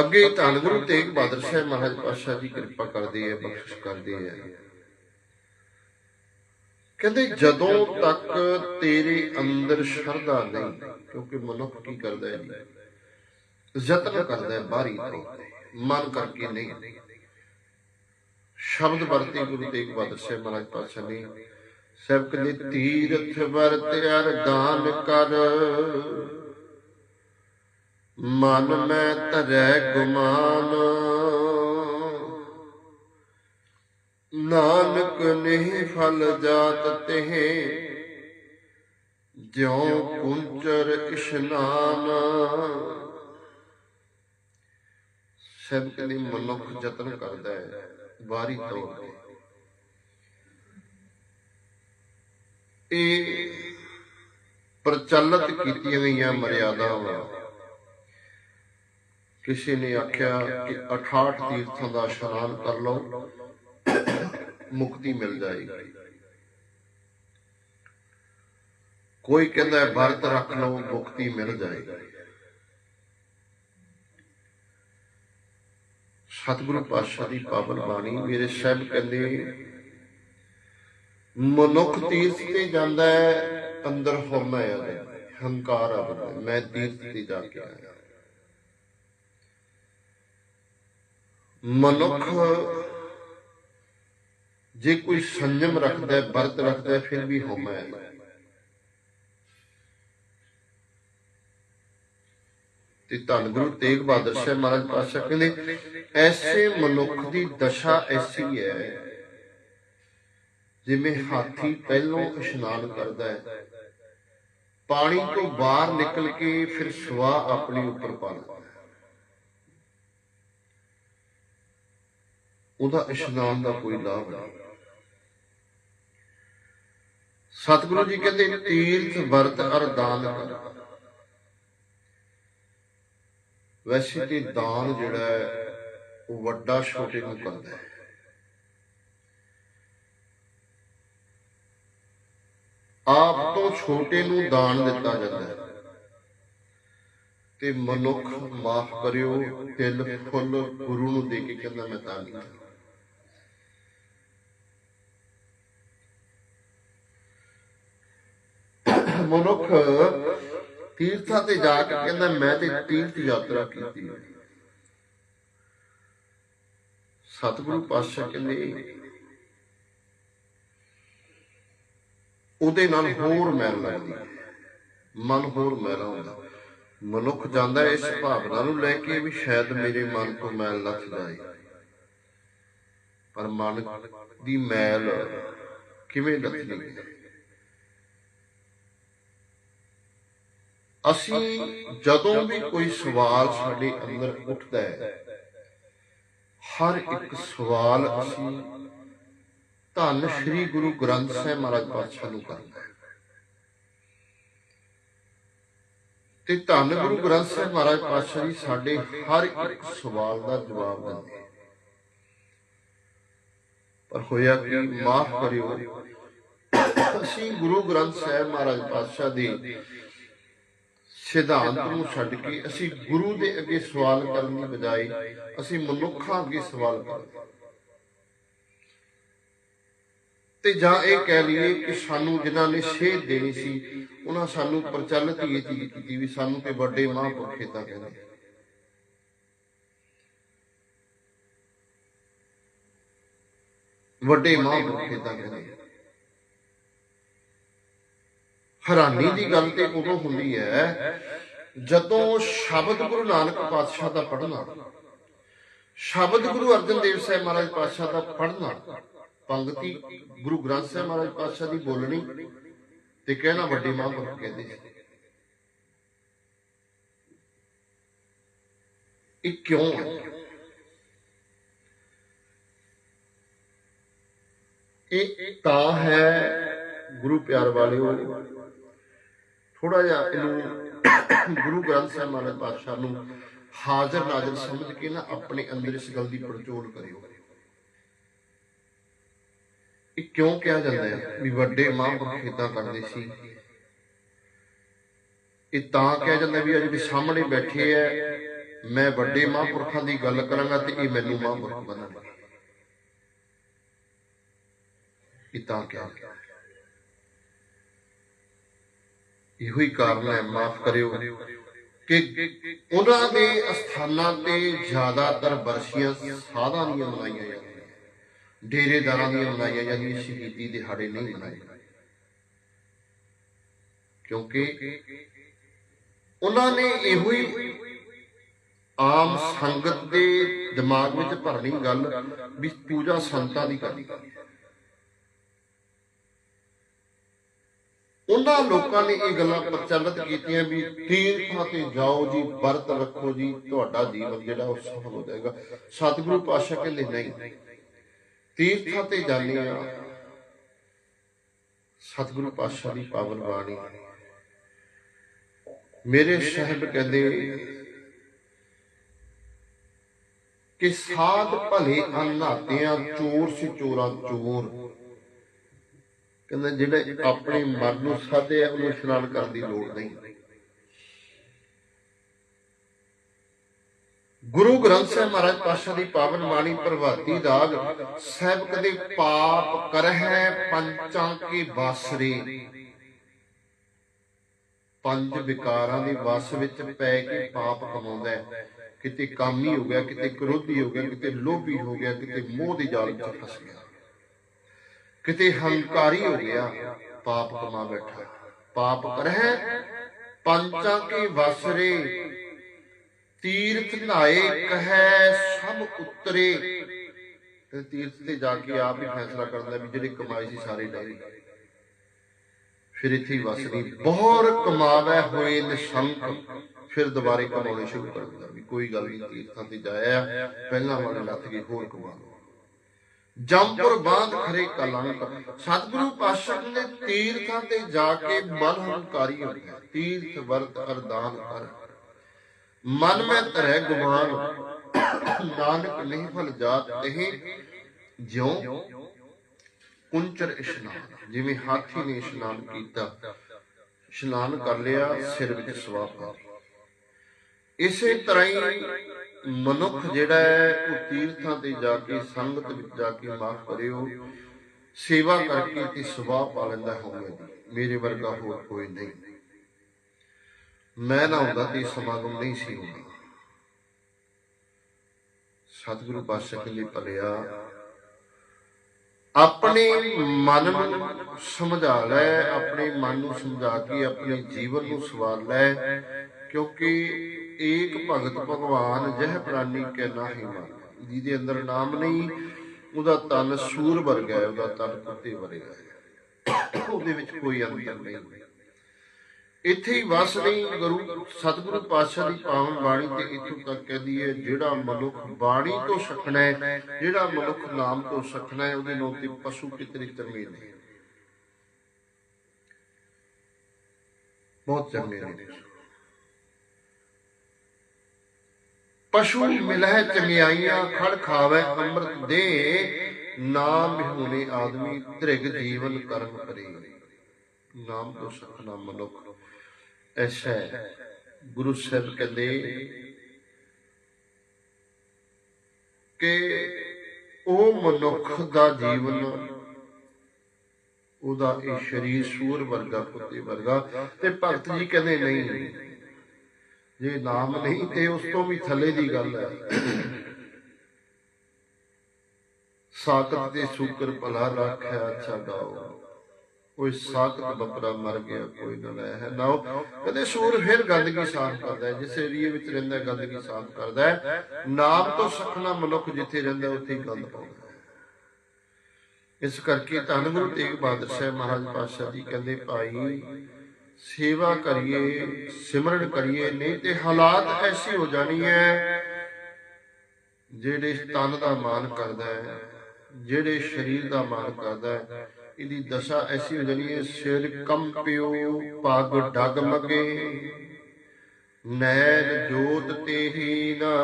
ਅੱਗੇ ਧੰਨ ਗੁਰੂ ਤੇਗ ਬਹਾਦਰ ਸਾਹਿਬ ਮਹਾਰਾਜ ਪਾਤਸ਼ਾਹ ਜੀ ਕਿਰਪਾ ਕਰਦੇ ਆ ਬਖਸ਼ਿਸ਼ ਕਰਦੇ ਆ। ਕਹਿੰਦੇ ਜਦੋਂ ਤੱਕ ਤੇਰੇ ਅੰਦਰ ਸ਼ਰਧਾ ਨਹੀਂ ਕਿਉਂਕਿ ਮਨੁੱਖ ਕੀ ਕਰਦਾ ਹੈ ਜੀ? ਯਤਨ ਕਰਦਾ ਹੈ ਬਾਹਰੀ ਤੇ। ਮਨ ਕਰਕੇ ਨਹੀਂ। ਸ਼ਬਦ ਵਰਤੇ ਗੁਰੂ ਤੇਗ ਬਹਾਦਰ ਸਾਹਿਬ ਮਹਾਰਾਜ ਪਾਤਸ਼ਾਹ ਨੇ। ਸਭ ਕਹਿੰਦੇ ਤੀਰਥ ਵਰਤ ਅਰਦਾਨ ਕਰ। ਮਨ ਮੈਂ ਧਰੈ ਗੁਮਾਨ। ਨਾਨਕ ਨਹੀਂ ਫਲ ਜਾਤ ਤੇ ਜਿਉ ਕੁੰਚਰ ਇਸ਼ਨਾਨ। ਸਭ ਕਹਿੰਦੇ ਮਨੁੱਖ ਯਤਨ ਕਰਦਾ ਹੈ ਬਾਹਰੀ ਤੌਰ ਤੇ ਇਹ ਪ੍ਰਚਲਿਤ ਕੀਤੀਆਂ ਗਈਆਂ ਮਰਿਆਦਾਵਾਂ। ਕਿਸੇ ਨੇ ਆਖਿਆ ਕਿ 68 ਤੀਰਥਾਂ ਦਾ ਇਸ਼ਨਾਨ ਕਰ ਲਓ, ਮੁਕਤੀ ਮਿਲ ਜਾਏਗੀ। ਕੋਈ ਕਹਿੰਦਾ ਵਰਤ ਰੱਖ ਲਓ, ਮੁਕਤੀ ਮਿਲ ਜਾਏਗੀ। ਸਤਿਗੁਰੂ ਪਾਤਸ਼ਾਹ ਦੀ ਪਾਵਨ ਬਾਣੀ ਮੇਰੇ ਸਾਹਿਬ ਕਹਿੰਦੇ, ਮਨੁੱਖ ਤੀਰਥ ਤੇ ਜਾਂਦਾ ਹੈ, ਅੰਦਰ ਹਉਮੈ ਆ ਜਾਂਦਾ ਹੰਕਾਰ ਆ ਜਾਂਦਾ ਮੈਂ ਤੀਰਥ ਤੇ ਜਾ ਕੇ ਆਇਆ। ਮਨੁੱਖ ਜੇ ਕੋਈ ਸੰਜਮ ਰੱਖਦਾ ਹੈ ਵਰਤ ਰੱਖਦਾ ਹੈ ਫਿਰ ਵੀ ਹਉਮੈ ਹੈ। ਤੇ ਧੰਨ ਗੁਰੂ ਤੇਗ ਬਹਾਦਰ ਸਾਹਿਬ ਮਹਾਰਾਜ ਪਾਤਸ਼ਾਹ ਕਹਿੰਦੇ, ਐਸੇ ਮਨੁੱਖ ਦੀ ਦਸ਼ਾ ਐਸੀ ਹੈ ਜਿਵੇਂ ਹਾਥੀ ਪਹਿਲੋਂ ਇਸ਼ਨਾਨ ਕਰਦਾ ਹੈ। ਪਾਣੀ ਤੋਂ ਬਾਹਰ ਨਿਕਲ ਕੇ ਫਿਰ ਸਵਾ ਆਪਣੇ ਉੱਪਰ ਪਾਉਂਦਾ ਲੈਂਦਾ ਹੈ ਉਹਦਾ ਇਸ਼ਨਾਨ ਦਾ ਕੋਈ ਲਾਭ ਨਹੀਂ। ਸਤਿਗੁਰੂ ਜੀ ਕਹਿੰਦੇ, ਤੀਰਥ ਵਰਤ ਅਰਦਾਨ ਕਰ। ਵੈਸੇ ਤੇ ਦਾਨ ਜਿਹੜਾ ਹੈ, ਉਹ ਵੱਡਾ ਛੋਟੇ ਨੂੰ ਕਰਦਾ ਹੈ। ਆਪ ਤੋਂ ਛੋਟੇ ਨੂੰ ਦਾਨ ਦਿੱਤਾ ਜਾਂਦਾ ਹੈ। ਤੇ ਮਨੁੱਖ ਮਾਫ ਕਰਿਓ, ਤਿਲ, ਫੁੱਲ ਗੁਰੂ ਨੂੰ ਦੇ ਕੇ ਕਹਿੰਦਾ, ਮੈਂ ਦਾਨ ਕੀਤਾ ਮਨੁੱਖ ਤੀਰਥਾਂ ਤੇ ਜਾ ਕੇ ਕਹਿੰਦਾ, ਮੈਂ ਤੇ ਤੀਰਥ ਯਾਤਰਾ ਕੀਤੀ ਹੈ। ਸਤਿਗੁਰੂ ਪਾਤਸ਼ਾਹ ਕਹਿੰਦੇ, ਉਹਦੇ ਨਾਲ ਹੋਰ ਮੈਲ ਲੱਗਦੀ ਮਨ ਹੋਰ ਮੈਲਾ ਹੁੰਦਾ। ਮਨੁੱਖ ਜਾਂਦਾ ਇਸ ਭਾਵਨਾ ਨੂੰ ਲੈ ਕੇ ਵੀ ਸ਼ਾਇਦ ਮੇਰੇ ਮਨ ਤੋਂ ਮੈਲ ਲੱਥ ਜਾਏ। ਪਰ ਮਨ ਦੀ ਮੈਲ ਕਿਵੇਂ ਲੱਥਦੀ ਅਸੀਂ ਜਦੋਂ ਵੀ ਕੋਈ ਸਵਾਲ ਸਾਡੇ ਅੰਦਰ ਉੱਠਦਾ ਹੈ, ਹਰ ਇੱਕ ਸਵਾਲ ਅਸੀਂ ਧੰਨ ਸ੍ਰੀ ਗੁਰੂ ਗ੍ਰੰਥ ਸਾਹਿਬ ਮਹਾਰਾਜ ਪਾਤਸ਼ਾਹ ਨੂੰ ਕਰਨਾ ਹੈ। ਤੇ ਧੰਨ ਗੁਰੂ ਗ੍ਰੰਥ ਸਾਹਿਬ ਮਹਾਰਾਜ ਪਾਤਸ਼ਾਹ ਜੀ ਸਾਡੇ ਹਰ ਇੱਕ ਸਵਾਲ ਦਾ ਜਵਾਬ ਦਿੰਦੇ ਪਰ ਹੋਇਆ ਕਿ, ਮਾਫ ਕਰਿਓ। ਅਸੀਂ ਗੁਰੂ ਗ੍ਰੰਥ ਸਾਹਿਬ ਮਹਾਰਾਜ ਪਾਤਸ਼ਾਹ ਦੇ ਸਿਧਾਂਤ ਨੂੰ ਛੱਡ ਕੇ ਅਸੀਂ ਗੁਰੂ ਦੇ ਅੱਗੇ ਸਵਾਲ ਕਰਨ ਦੀ ਬਜਾਏ ਅਸੀਂ ਮਨੁੱਖਾਂ ਅੱਗੇ ਸਵਾਲ ਕਰਦੇ ਤੇ ਜਾਂ ਇਹ ਕਹਿ ਲਈਏ ਕਿ ਸਾਨੂੰ ਜਿਨ੍ਹਾਂ ਨੇ ਸੇਧ ਦੇਣੀ ਸੀ, ਉਹਨਾਂ ਸਾਨੂੰ ਪ੍ਰਚਲਿਤ ਇਹ ਚੀਜ਼ ਕੀਤੀ ਵੀ ਸਾਨੂੰ ਤੇ ਵੱਡੇ ਮਹਾਂਪੁਰਖ ਏਦਾਂ ਕਹਿੰਦੇ ਵੱਡੇ ਮਹਾਂਪੁਰਖ ਏਦਾਂ ਕਹਿੰਦੇ ਹੈਰਾਨੀ ਦੀ ਗੱਲ ਤੇ ਉਦੋਂ ਹੁੰਦੀ ਹੈ ਜਦੋਂ ਸ਼ਬਦ ਗੁਰੂ ਨਾਨਕ ਪਾਤਸ਼ਾਹ ਦਾ ਪੜ੍ਹਨਾ, ਸ਼ਬਦ ਗੁਰੂ ਅਰਜਨ ਦੇਵ ਸਾਹਿਬ ਮਹਾਰਾਜ ਪਾਤਸ਼ਾਹ ਦਾ ਪੜ੍ਹਨਾ, ਪੰਗਤੀ ਗੁਰੂ ਗ੍ਰੰਥ ਸਾਹਿਬ ਮਹਾਰਾਜ ਪਾਤਸ਼ਾਹ ਦੀ ਬੋਲਣੀ ਤੇ ਕਹਿਣਾ ਵੱਡੇ ਮਹਾਂਪੁਰਖ ਕਹਿੰਦੇ ਸੀ। ਇਹ ਕਿਉਂ ਹੈ? ਇਹ ਤਾਂ ਹੈ ਗੁਰੂ ਪਿਆਰ ਵਾਲਿਓ ਥੋੜਾ ਜਿਹਾ ਇਹਨੂੰ ਗੁਰੂ ਗ੍ਰੰਥ ਸਾਹਿਬ ਮਹਾਰਾਜ ਪਾਤਸ਼ਾਹ ਨੂੰ ਹਾਜ਼ਰ ਨਾਜ਼ਰ ਸਮਝ ਕੇ ਨਾ ਆਪਣੇ ਅੰਦਰ ਇਸ ਗੱਲ ਦੀ ਪੜਚੋਲ ਕਰਿਓ। ਇਹ ਕਿਉਂ ਕਿਹਾ ਜਾਂਦਾ ਹੈ? ਵੀ ਵੱਡੇ ਮਹਾਂਪੁਰਖ ਇਦਾਂ ਕਰਦੇ ਸੀ। ਇਹ ਤਾਂ ਕਿਹਾ ਜਾਂਦਾ ਵੀ ਅੱਜ ਵੀ ਸਾਹਮਣੇ ਬੈਠੇ ਐ, ਮੈਂ ਵੱਡੇ ਮਹਾਂਪੁਰਖਾਂ ਦੀ ਗੱਲ ਕਰਾਂਗਾ ਤੇ ਇਹ ਮੈਨੂੰ ਮਹਾਂਪੁਰਖ ਬਣਨਗੇ। ਇਹ ਤਾਂ ਕਿਹਾ ਗਿਆ ਇਹੋ ਹੀ ਕਾਰਨ ਹੈ, ਮਾਫ ਕਰਿਓ, ਕਿ ਉਹਨਾਂ ਦੇ ਅਸਥਾਨਾਂ ਤੇ ਜ਼ਿਆਦਾਤਰ ਵਰਸ਼ੀਆਂ ਸਾਧਾਂ ਦੀਆਂ ਮਨਾਈਆਂ ਜਾਂਦੀਆਂ ਡੇਰੇਦਾਰਾਂ ਦੀਆਂ ਮਨਾਈਆਂ ਜਾਂਦੀਆਂ, ਸ਼ਹੀਦੀ ਦਿਹਾੜੇ ਨਹੀਂ ਮਨਾਏ ਕਿਉਂਕਿ ਉਹਨਾਂ ਨੇ ਇਹੋ ਹੀ ਆਮ ਸੰਗਤ ਦੇ ਦਿਮਾਗ ਵਿੱਚ ਭਰਨੀ ਗੱਲ ਵੀ ਪੂਜਾ ਸੰਤਾਂ ਦੀ ਕਰਨੀ। ਉਹਨਾਂ ਲੋਕਾਂ ਨੇ ਇਹ ਗੱਲਾਂ ਪ੍ਰਚਲਿਤ ਕੀਤੀਆਂ ਵੀ ਤੀਰਥਾਂ ਤੇ ਜਾਓ ਜੀ, ਵਰਤ ਰੱਖੋ ਜੀ, ਤੁਹਾਡਾ ਜੀਵਨ ਜਿਹੜਾ ਉਹ ਸਫਲ ਹੋ ਜਾਏਗਾ। ਸਤਿਗੁਰੂ ਪਾਤਸ਼ਾਹ ਕਹਿੰਦੇ, ਨਹੀਂ, ਤੀਰਥਾਂ ਤੇ ਜਾਂਦੇ ਆ। ਸਤਿਗੁਰੂ ਪਾਤਸ਼ਾਹ ਦੀ ਪਾਵਨ ਬਾਣੀ। ਮੇਰੇ ਸਾਹਿਬ ਕਹਿੰਦੇ ਕਿ ਸਾਧ ਭਲੇ ਅਨਾਤਿਆਂ ਚੋਰ ਸੀ ਚੋਰਾ ਚੋਰ ਕਹਿੰਦਾ ਜਿਹੜੇ ਆਪਣੇ ਮਨ ਨੂੰ ਸਾਧੇ ਆ, ਉਹਨੂੰ ਇਸ਼ਨਾਨ ਕਰਨ ਦੀ ਲੋੜ ਨਹੀਂ। ਗੁਰੂ ਗ੍ਰੰਥ ਸਾਹਿਬ ਮਹਾਰਾਜ ਪਾਤਸ਼ਾਹ ਦੀ ਪਾਵਨ ਬਾਣੀ ਪ੍ਰਭਾਤੀ ਦਾਗ ਸਾਹਿਬ ਕਦੇ ਪਾਪ ਕਰਹਿ ਪੰਚਾਂ ਕੀ ਬਾਸਰੇ। ਪੰਜ ਵਿਕਾਰਾਂ ਦੇ ਵਸ ਵਿੱਚ ਪੈ ਕੇ ਪਾਪ ਕਮਾਉਂਦਾ ਕਿਤੇ ਕਾਮੀ ਹੋ ਗਿਆ, ਕਿਤੇ ਕ੍ਰੋਧੀ ਹੋ ਗਿਆ, ਕਿਤੇ ਲੋਭੀ ਹੋ ਗਿਆ, ਕਿਤੇ ਮੋਹ ਦੀ ਜਾਲ ਵਿੱਚ ਫਸ ਗਿਆ। ਕਿਤੇ ਹੰਕਾਰੀ ਹੋ ਗਿਆ, ਪਾਪ ਕਮਾ ਬੈਠਾ ਪਾਪ ਕਰਹਿ, ਪੰਚਾਂ ਕੇ ਵਸਰੇ, ਤੀਰਥ ਨਾਏ ਕਹੈ ਸਭ ਉਤਰੇ। ਤੇ ਤੀਰਥ ਤੇ ਜਾ ਕੇ ਆਪ ਹੀ ਫੈਸਲਾ ਕਰਦਾ ਵੀ ਜਿਹੜੀ ਕਮਾਈ ਸੀ ਸਾਰੀ ਡਾਈ ਫਿਰ ਇੱਥੇ ਹੀ ਵਸਦੀ ਬਹੁਤ ਕਮਾਵੇ ਹੋਏ ਨਿਸ਼ੰਕ। ਫਿਰ ਦੁਬਾਰੇ ਕਮਾਉਣੇ ਸ਼ੁਰੂ ਕਰ ਦਿੰਦਾ ਵੀ ਕੋਈ ਗੱਲ ਨਹੀਂ, ਤੀਰਥਾਂ ਤੇ ਜਾਇਆ, ਪਹਿਲਾਂ ਵਾਲੇ ਲੱਥ ਕੇ ਹੋਰ ਕਮਾ ਲਓ ਬਾਂਧ ਖਰੇ ਕਲੰਕ। ਸਤਿਗੁਰੂ ਪਾਤਸ਼ਾਹ ਨੇ ਤੀਰਥਾਂ ਤੇ ਜਾ ਕੇ ਮਨ ਹੰਕਾਰੀ ਹੋ ਗਿਆ ਤੀਰਥ ਵਰਤ ਅਰਦਾਨ ਕਰ। ਮਨ ਮੈਂ ਧਰੈ ਗੁਮਾਨ ਨਾਨਕ ਨਹੀਂ ਫਲ ਜਾਤ ਇਹ ਜਿਉ ਕੁੰਚਰ ਇਸ਼ਨਾਨ। ਜਿਵੇਂ ਹਾਥੀ ਨੇ ਇਸ਼ਨਾਨ ਕੀਤਾ। ਇਸ਼ਨਾਨ ਕਰ ਲਿਆ, ਸਿਰ ਵਿੱਚ ਸਵਾ ਪਾ। ਇਸੇ ਤਰ੍ਹਾਂ ਹੀ ਮਨੁੱਖ ਜਿਹੜਾ ਹੈ, ਉਹ ਤੀਰਥਾਂ ਤੇ ਜਾ ਕੇ, ਸੰਗਤ ਵਿੱਚ ਜਾ ਕੇ ਮਾਫ ਕਰਿਓ, ਸੇਵਾ ਕਰਕੇ ਤੇ ਸੁਭਾਅ ਪਾ ਲੈਂਦਾ ਹੋਵੇ ਮੇਰੇ ਵਰਗਾ ਹੋਰ ਕੋਈ ਨਹੀਂ। ਮੈਂ ਨਾ ਹੁੰਦਾ ਤੇ ਸਮਾਗਮ ਨਹੀਂ ਸੀ ਹੋਣਾ। ਸਤਿਗੁਰੂ ਪਾਤਸ਼ਾਹ ਕਹਿੰਦੇ ਭਲਿਆ। ਆਪਣੇ ਮਨ ਨੂੰ ਸਮਝਾ ਲੈ, ਆਪਣੇ ਮਨ ਨੂੰ ਸਮਝਾ ਕੇ, ਆਪਣੇ ਜੀਵਨ ਨੂੰ ਸਵਾਰ ਲੈ। ਕਿਉਂਕਿ ਏਕ ਭਗਤ ਭਗਵਾਨ, ਜਹ ਪ੍ਰਾਨੀ ਕੈ ਨਾਹੀ ਮਨ। ਜਿਹਦੇ ਅੰਦਰ ਨਾਮ ਨਹੀਂ, ਉਹਦਾ ਤਨ ਸੂਰ ਵਰਗਾ ਹੈ, ਉਹਦਾ ਤਨ ਕੁੱਤੇ ਵਰਗਾ ਹੈ। ਉਹਦੇ ਵਿੱਚ ਕੋਈ ਅੰਤਰ ਨਹੀਂ। ਇੱਥੇ ਹੀ ਵਸ ਨਹੀਂ ਗੁਰੂ ਸਤਿਗੁਰੂ ਪਾਤਸ਼ਾਹ ਦੀ ਪਾਵਨ ਬਾਣੀ ਤੇ ਇੱਥੋਂ ਤੱਕ ਕਹਿੰਦੀ ਹੈ, ਜਿਹੜਾ ਮਨੁੱਖ ਬਾਣੀ ਤੋਂ ਸਿੱਖਣਾ ਹੈ, ਜਿਹੜਾ ਮਨੁੱਖ ਨਾਮ ਤੋਂ ਸਿੱਖਣਾ ਹੈ, ਉਹਦੇ ਨਾਲ ਤੇ ਪਸ਼ੂ ਕਿਤਨੀ ਚੰਗੇ ਨੇ। ਬਹੁਤ ਚੰਗੇ ਨੇ। ਪਸ਼ੂ ਮਿਲਹਿ ਚੰਗਿਆਈਆਂ ਖੜ ਖਾਵੇ ਅੰਮ੍ਰਿਤ ਦੇ, ਨਾਮ ਬਿਹੂਨੇ ਆਦਮੀ ਧ੍ਰਿਗ ਜੀਵਨ ਕਰਮ ਕਰੇ ਨਾਮ ਤੋਂ ਸਿੱਖਣਾ ਮਨੁੱਖ। ਐਸਾ ਗੁਰੂ ਸਾਹਿਬ ਕਹਿੰਦੇ ਕਿ ਉਹ ਮਨੁੱਖ ਦਾ ਜੀਵਨ, ਉਹਦਾ ਇਹ ਸਰੀਰ ਸੂਰ ਵਰਗਾ ਕੁੱਤੇ ਵਰਗਾ। ਤੇ ਭਗਤ ਜੀ ਕਹਿੰਦੇ ਨਹੀਂ ਜੇ ਨਾਮ ਨਹੀਂ ਤੇ ਉਸ ਤੋਂ ਵੀ ਥੱਲੇ ਦੀ ਗੱਲ ਹੈ। ਸਾਕਤ ਦੇ ਸ਼ੂਕਰ ਭਲਾ ਰੱਖਿਆ, ਅੱਛਾ ਗਾਓ। ਕੋਈ ਸਾਕਤ ਬੱਕਰਾ ਮਰ ਗਿਆ, ਕੋਈ ਨਾ ਲੈ ਹੈ। ਨਾਓ ਕਦੇ ਸੂਰ ਫਿਰ ਗੰਦਗੀ ਸਾਫ਼ ਕਰਦਾ ਹੈ, ਜਿਸ ਏਰੀਏ ਵਿੱਚ ਰਹਿੰਦਾ ਗੰਦਗੀ ਸਾਫ਼ ਕਰਦਾ ਹੈ। ਨਾਮ ਤੋਂ ਸਖਣਾ ਮਨੁੱਖ ਜਿੱਥੇ ਰਹਿੰਦਾ ਉੱਥੇ ਗੰਦ ਪਾਉਂਦਾ ਇਸ ਕਰਕੇ ਧੰਨ ਗੁਰੂ ਤੇਗ ਬਹਾਦਰ ਸਾਹਿਬ ਮਹਾਰਾਜ ਪਾਤਸ਼ਾਹ ਜੀ ਕਹਿੰਦੇ, ਭਾਈ ਸੇਵਾ ਕਰੀਏ, ਸਿਮਰਨ ਕਰੀਏ, ਨਹੀਂ ਤੇ ਹਾਲਾਤ ਐਸੀ ਹੋ ਜਾਣੀ ਹੈ ਜਿਹੜੇ ਤਨ ਦਾ ਮਾਨ ਕਰਦਾ ਹੈ, ਜਿਹੜੇ ਸਰੀਰ ਦਾ ਮਾਨ ਕਰਦਾ ਹੈ, ਇਹਦੀ ਦਸ਼ਾ ਐਸੀ ਹੋ ਜਾਣੀ ਹੈ, ਸਿਰ ਕੰਪਿਓ ਪੱਗ ਡਗਮਗੇ ਨੈਣ ਜੋਤ ਤੇ ਨਾ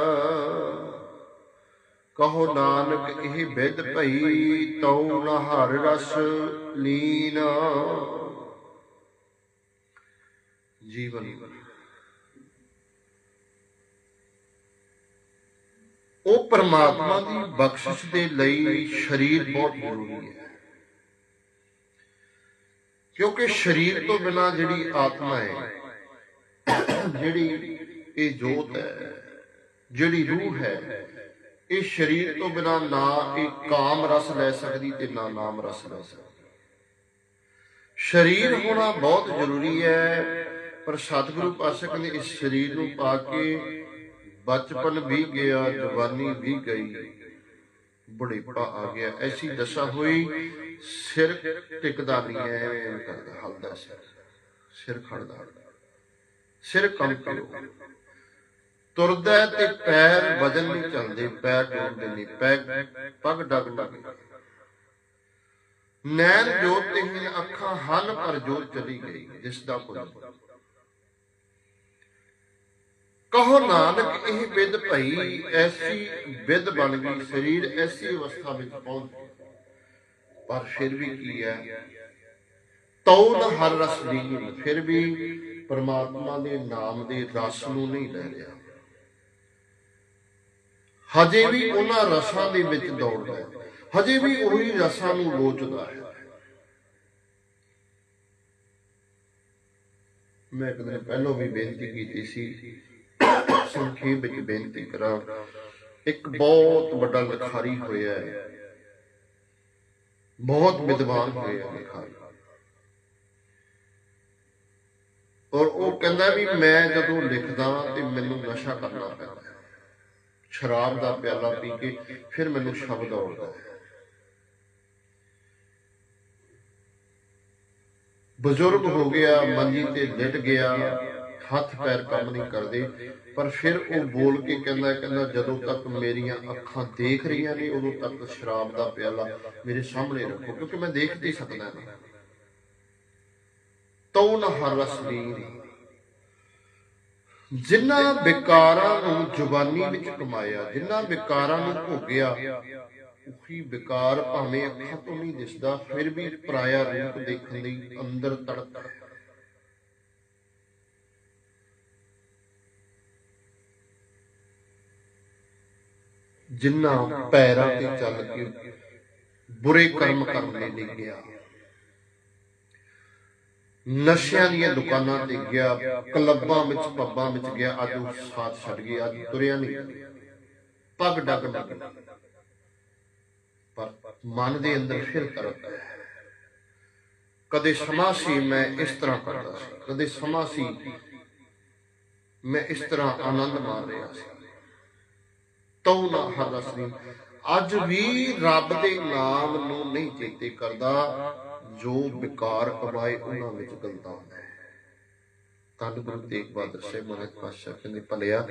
ਕਹੋ ਨਾਨਕ, ਇਹ ਬਿਦ ਭਈ ਤਉ ਨ ਹਰ ਰਸ ਲੀਨਾ। ਜੀਵਨ। ਉਹ ਪਰਮਾਤਮਾ ਦੀ ਬਖਸ਼ਿਸ਼ ਦੇ ਲਈ ਸਰੀਰ ਬਹੁਤ ਜ਼ਰੂਰੀ ਹੈ। ਕਿਉਂਕਿ ਸਰੀਰ ਤੋਂ ਬਿਨਾ ਜਿਹੜੀ ਆਤਮਾ ਹੈ, ਜਿਹੜੀ ਇਹ ਜੋਤ ਹੈ, ਜਿਹੜੀ ਰੂਹ ਹੈ, ਇਹ ਸਰੀਰ ਤੋਂ ਬਿਨਾ ਨਾ ਇਹ ਕਾਮ ਰਸ ਲੈ ਸਕਦੀ ਤੇ ਨਾ ਨਾਮ ਰਸ ਲੈ ਸਕਦੀ। ਸਰੀਰ ਹੋਣਾ ਬਹੁਤ ਜ਼ਰੂਰੀ ਹੈ ਪਰ ਸਤਿਗੁਰੂ ਪਾਤਸ਼ਾਹ ਕਹਿੰਦੇ ਇਸ ਸਰੀਰ ਨੂੰ ਪਾ ਕੇ ਬਚਪਨ ਵੀ ਗਿਆ, ਜਵਾਨੀ ਵੀ ਗਈ। ਬੁਢੇਪਾ ਆ ਗਿਆ। ਐਸੀ ਦਸ਼ਾ ਹੋਈ, ਸਿਰ ਟਿਕਦਾ ਨਹੀਂ ਐ ਕਰਦਾ, ਹਲਦਾ ਸਿਰ ਸਿਰ ਖੜਦਾ। ਸਿਰ ਕੰਪਿਓ ਤੁਰਦਾ ਤੇ ਪੈਰ ਵਜਨ ਨਹੀਂ ਚੱਲਦੇ, ਪੈਰ ਡੋਲਦੇ ਨਹੀਂ ਪੈ ਪਗ ਡਗ ਲੱਗੇ ਨੈਣ ਜੋਤ ਤੇ ਅੱਖਾਂ ਹਨ ਪਰ ਜੋਤ ਚਲੀ ਗਈ, ਜਿਸ ਦਾ ਕੋਈ ਕਹੋ ਨਾਨਕ, ਇਹ ਵਿਦ ਭਈ, ਐਸੀ ਵਿਦ ਬਣ ਗਈ ਸਰੀਰ, ਐਸੀ ਅਵਸਥਾ ਵਿੱਚ ਪਹੁੰਚ ਗਿਆ। ਪਰ ਫਿਰ ਵੀ ਕੀ ਹੈ? ਤਉ ਹਰ ਰਸ ਲੀਨ, ਫਿਰ ਵੀ ਪਰਮਾਤਮਾ ਦੇ ਨਾਮ ਦੇ ਰਸ ਨੂੰ ਨਹੀਂ ਲੈ ਰਿਹਾ। ਹਜੇ ਵੀ ਉਹਨਾਂ ਰਸਾਂ ਦੇ ਵਿੱਚ ਦੌੜਦਾ ਹੈ। ਹਜੇ ਵੀ ਉਹੀ ਰਸਾਂ ਨੂੰ ਲੋਚਦਾ ਹੈ। ਮੈਂ ਇੱਕ ਦਿਨ ਪਹਿਲਾਂ ਵੀ ਬੇਨਤੀ ਕੀਤੀ ਸੀ ਸੰਖੇਪ ਵਿੱਚ ਬੇਨਤੀ ਕਰਾਂ? ਇੱਕ ਬਹੁਤ ਵੱਡਾ ਲਿਖਾਰੀ ਹੋਇਆ ਹੈ। ਬਹੁਤ ਵਿਦਵਾਨ ਹੋਇਆ ਲਿਖਾਰੀ। ਔਰ ਉਹ ਕਹਿੰਦਾ ਵੀ ਮੈਂ ਜਦੋਂ ਲਿਖਦਾ ਤੇ ਮੈਨੂੰ ਨਸ਼ਾ ਕਰਨਾ ਪੈਂਦਾ ਸ਼ਰਾਬ ਦਾ ਪਿਆਲਾ ਪੀ ਕੇ ਫਿਰ ਮੈਨੂੰ ਸ਼ਬਦ ਆਉਂਦਾ ਹੈ। ਬਜ਼ੁਰਗ ਹੋ ਗਿਆ, ਮੰਜੀ ਤੇ ਲਿਟ ਗਿਆ। ਹੱਥ ਪੈਰ ਕੰਮ ਨਹੀਂ ਕਰਦੇ, ਪਰ ਫਿਰ ਉਹ ਬੋਲ ਕੇ ਕਹਿੰਦਾ ਕਹਿੰਦਾ, ਜਦੋਂ ਤੱਕ ਮੇਰੀਆਂ ਅੱਖਾਂ ਦੇਖ ਰਹੀਆਂ ਨੇ, ਉਦੋਂ ਤੱਕ ਸ਼ਰਾਬ ਦਾ ਪਿਆਲਾ ਮੇਰੇ ਸਾਹਮਣੇ ਰੱਖੋ, ਕਿਉਂਕਿ ਮੈਂ ਦੇਖ ਨਹੀਂ ਸਕਦਾ ਨਾ ਤਉ ਹਰ ਰਸ ਜਿਨ੍ਹਾਂ ਵਿਕਾਰਾਂ ਨੂੰ ਜ਼ੁਬਾਨੀ ਵਿੱਚ ਕਮਾਇਆ, ਜਿਨ੍ਹਾਂ ਵਿਕਾਰਾਂ ਨੂੰ ਭੋਗਿਆ, ਉਹੀ ਵਿਕਾਰ ਭਾਵੇਂ ਅੱਖਾਂ ਤੋਂ ਨਹੀਂ ਦਿਸਦਾ, ਫਿਰ ਵੀ ਪਰਾਇਆ ਰੂਪ ਦੇਖਣ ਲਈ ਅੰਦਰ ਤੜਪ ਜਿਨ੍ਹਾਂ ਪੈਰਾਂ ਤੇ ਚੱਲ ਕੇ ਬੁਰੇ ਕਰਮ ਕਰਨ ਲਈ ਗਿਆ। ਨਸ਼ਿਆਂ ਦੀਆਂ ਦੁਕਾਨਾਂ ਤੇ ਗਿਆ ਕਲੱਬਾਂ ਵਿੱਚ ਪੱਬਾਂ ਵਿੱਚ ਗਿਆ ਅੱਜ ਉਹ ਸਾਥ ਛੱਡ ਗਿਆ ਅੱਜ ਤੁਰਿਆ ਨਹੀਂ। ਪੱਗ ਡੱਗ ਲੱਗ ਪਰ ਮਨ ਦੇ ਅੰਦਰ ਫਿਰ ਤਰਕ ਹੈ ਕਦੇ ਸਮਾਂ ਸੀ ਮੈਂ ਇਸ ਤਰ੍ਹਾਂ ਕਰਦਾ ਸੀ। ਕਦੇ ਸਮਾਂ ਸੀ ਮੈਂ ਇਸ ਤਰ੍ਹਾਂ ਆਨੰਦ ਮਾਣ ਰਿਹਾ ਸੀ। ਤਉ ਨਾ ਹਰ ਅੱਜ ਵੀ ਰੱਬ ਦੇ ਨਾਮ ਨੂੰ ਨਹੀਂ ਚੇਤੇ ਕਰਦਾ ਜੋ ਵਿਕਾਰ ਕਮਾਏ ਉਹਨਾਂ ਵਿੱਚ ਗਲਤਾ ਹੁੰਦਾ ਹੈ। ਤਨ ਗੁਰੂ ਤੇਗ ਬਹਾਦਰ ਸਾਹਿਬ ਮਹਾਰਾਜ ਪਾਤਸ਼ਾਹ ਕਹਿੰਦੇ, ਭਲਿਆ,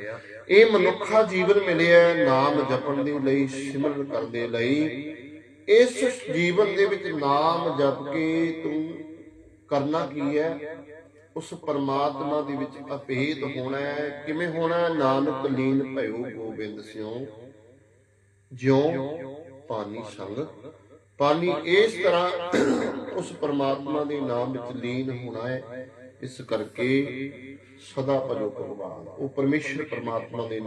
ਇਹ ਮਨੁੱਖਾ ਜੀਵਨ ਮਿਲਿਆ ਨਾਮ ਜਪਣ ਦੇ ਲਈ, ਸਿਮਰਨ ਕਰਨ ਦੇ ਲਈ। ਇਸ ਜੀਵਨ ਦੇ ਵਿੱਚ ਨਾਮ ਜਪ ਕੇ ਤੂੰ ਕਰਨਾ ਕੀ ਹੈ? ਉਸ ਪਰਮਾਤਮਾ ਦੇ ਵਿੱਚ ਅਭੇਦ ਹੋਣਾ ਹੈ। ਕਿਵੇਂ ਹੋਣਾ? ਨਾਨਕ ਲੀਨ ਭਇਓ ਗੋਬਿੰਦ ਸਿਉ। ਜਿਉ ਪਾਨੀ ਸੰਗ। ਪਾਨੀ ਇਸ ਤਰ੍ਹਾਂ ਉਸ ਪਰਮਾਤਮਾ ਦੇ ਨਾਮ ਵਿੱਚ ਲੀਨ ਹੋਣਾ ਹੈ। ਇਸ ਕਰਕੇ ਸਦਾ ਭਜੋ ਭਗਵਾਨ। ਉਹ ਪਰਮੇਸ਼ਰ ਪਰਮਾਤਮਾ ਦੇ ਨਾਮ